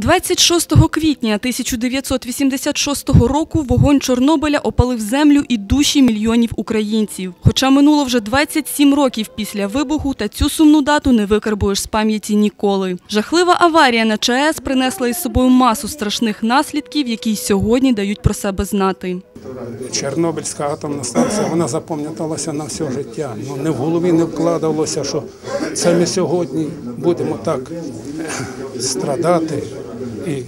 26 квітня 1986 року вогонь Чорнобиля опалив землю і душі мільйонів українців. Хоча минуло вже 27 років після вибуху, та цю сумну дату не викарбуєш з пам'яті ніколи. Жахлива аварія на ЧАЕС принесла із собою масу страшних наслідків, які й сьогодні дають про себе знати. Чорнобильська атомна станція, вона запам'яталася на все життя. Ну, не в голові не вкладалося, що ми сьогодні будемо так страдати і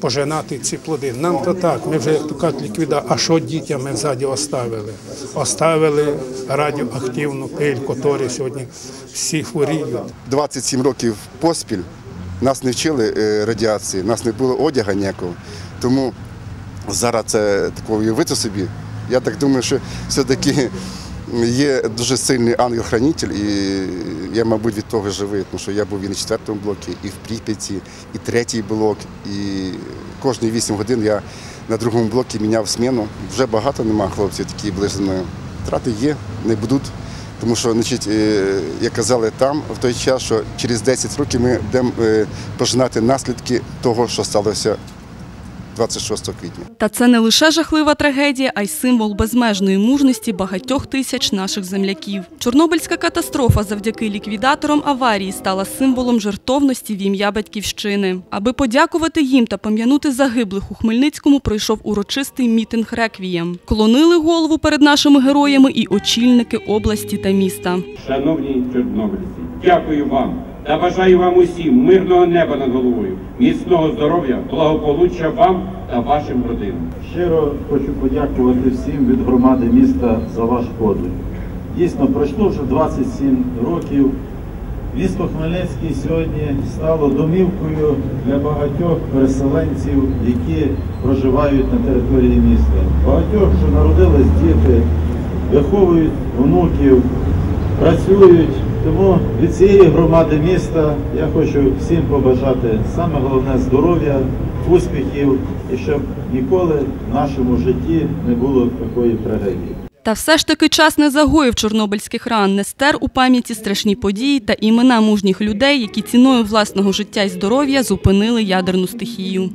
пожинати ці плоди. Нам то так, ми вже як то ліквіда. А що дітям ми ззаді оставили? Оставили радіоактивну пиль, котрі сьогодні всі хворіють. 27 років поспіль нас не вчили е, радіації, нас не було одяга ніякого. Тому зараз це такого уявити собі. Я так думаю, що все-таки є дуже сильний ангел-хранитель, і я, мабуть, від того живий, тому що я був і на четвертому блокі, і в Прип'яті, і третій блок, і кожні 8 годин я на другому блокі міняв зміну. Вже багато нема хлопців, які були зі мною. Втрати є, не будуть. Тому що, значить, е, як казали там в той час, що через 10 років ми будемо е, пожинати наслідки того, що сталося 26 квітня. Та це не лише жахлива трагедія, а й символ безмежної мужності багатьох тисяч наших земляків. Чорнобильська катастрофа завдяки ліквідаторам аварії стала символом жертовності в ім'я батьківщини. Аби подякувати їм та пам'янути загиблих у Хмельницькому, пройшов урочистий мітинг реквієм. Клонили голову перед нашими героями і очільники області та міста. Шановні чорнобильці, дякую вам та бажаю вам усім мирного неба над головою, міцного здоров'я, благополуччя вам та вашим родинам. Щиро хочу подякувати всім від громади міста за ваш подвиг. Дійсно, пройшло вже 27 років. Місто Хмельницький сьогодні стало домівкою для багатьох переселенців, які проживають на території міста. Багатьох, що народились діти, виховують онуків, працюють. Тому від цієї громади міста я хочу всім побажати саме головне здоров'я, успіхів і щоб ніколи в нашому житті не було такої трагедії. Та все ж таки час не загоїв чорнобильських ран, не стер у пам'яті страшні події та імена мужніх людей, які ціною власного життя і здоров'я зупинили ядерну стихію.